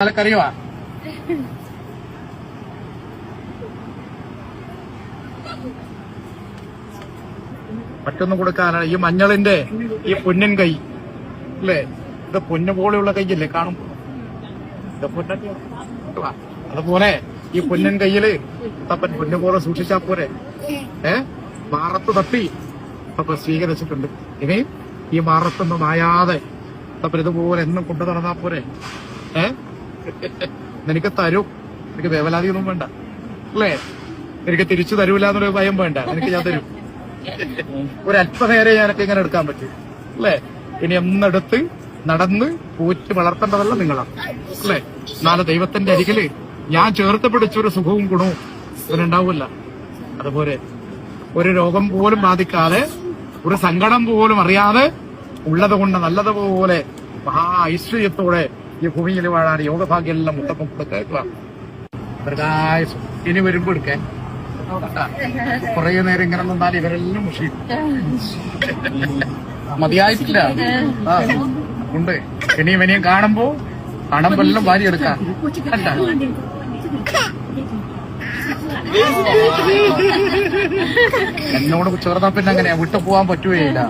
തലക്കറിയുവാ മറ്റൊന്നും കൊടുക്കാനാണ്. ഈ മഞ്ഞളിന്റെ ഈ പൊന്നിൻ കൈ അല്ലേ? ഇത് പൊന്നു പോലെയുള്ള കൈയല്ലേ കാണുമ്പോ? ഇത്. അതുപോലെ ഈ പൊന്നിൻ കയ്യിൽ തപ്പൻ പൊന്നു പോലെ സൂക്ഷിച്ചാ പോരെ. ഏ? മാറത്ത് തപ്പി തപ്പൻ സ്വീകരിച്ചിട്ടുണ്ട്. ഇനി ഈ മാറത്തൊന്നും മായാതെ തപ്പൻ ഇതുപോലെ എന്നും കൊണ്ടു നടന്നാ പോരെ. ഏ? നിനക്ക് തരും. എനിക്ക് വേവലാതിയൊന്നും വേണ്ട. അല്ലേ? നിനക്ക് തിരിച്ചു തരൂല എന്നൊരു ഭയം വേണ്ട. നിനക്ക് ഞാൻ തരും. ഒരു ഒരല്പനേരെ ഞാനൊക്കെ ഇങ്ങനെ എടുക്കാൻ പറ്റും. അല്ലേ? ഇനി എന്നെടുത്ത് നടന്ന് പൂറ്റി വളർത്തേണ്ടതല്ല നിങ്ങളാണ് അല്ലേ? നാളെ ദൈവത്തിന്റെ അരികിൽ ഞാൻ ചേർത്ത് പിടിച്ചൊരു സുഖവും ഗുണവും ഇതിനുണ്ടാവില്ല അതുപോലെ ഒരു രോഗം പോലും ബാധിക്കാതെ ഒരു സങ്കടം പോലും അറിയാതെ ഉള്ളത് കൊണ്ട് നല്ലതുപോലെ മഹാ ഐശ്വര്യത്തോടെ ഈ ഭൂമിയിൽ വാഴാൻ യോഗഭാഗ്യമെല്ലാം മുട്ടപ്പം കൊടുക്കുക പ്രകാശം ഇനി വരുമ്പോ എടുക്കാൻ കുറേ നേരം ഇങ്ങനെ നിന്നാൽ ഇവരെല്ലാം മുഷി മതിയായിട്ടില്ല. ഉണ്ട്. ഇനിയും ഇനിയും കാണുമ്പോ എല്ലാം വാരി എടുക്കാം. എന്നോട് ചേർന്നാ പിന്നെ അങ്ങനെയാ. വിട്ടു പോവാൻ പറ്റുകയില്ല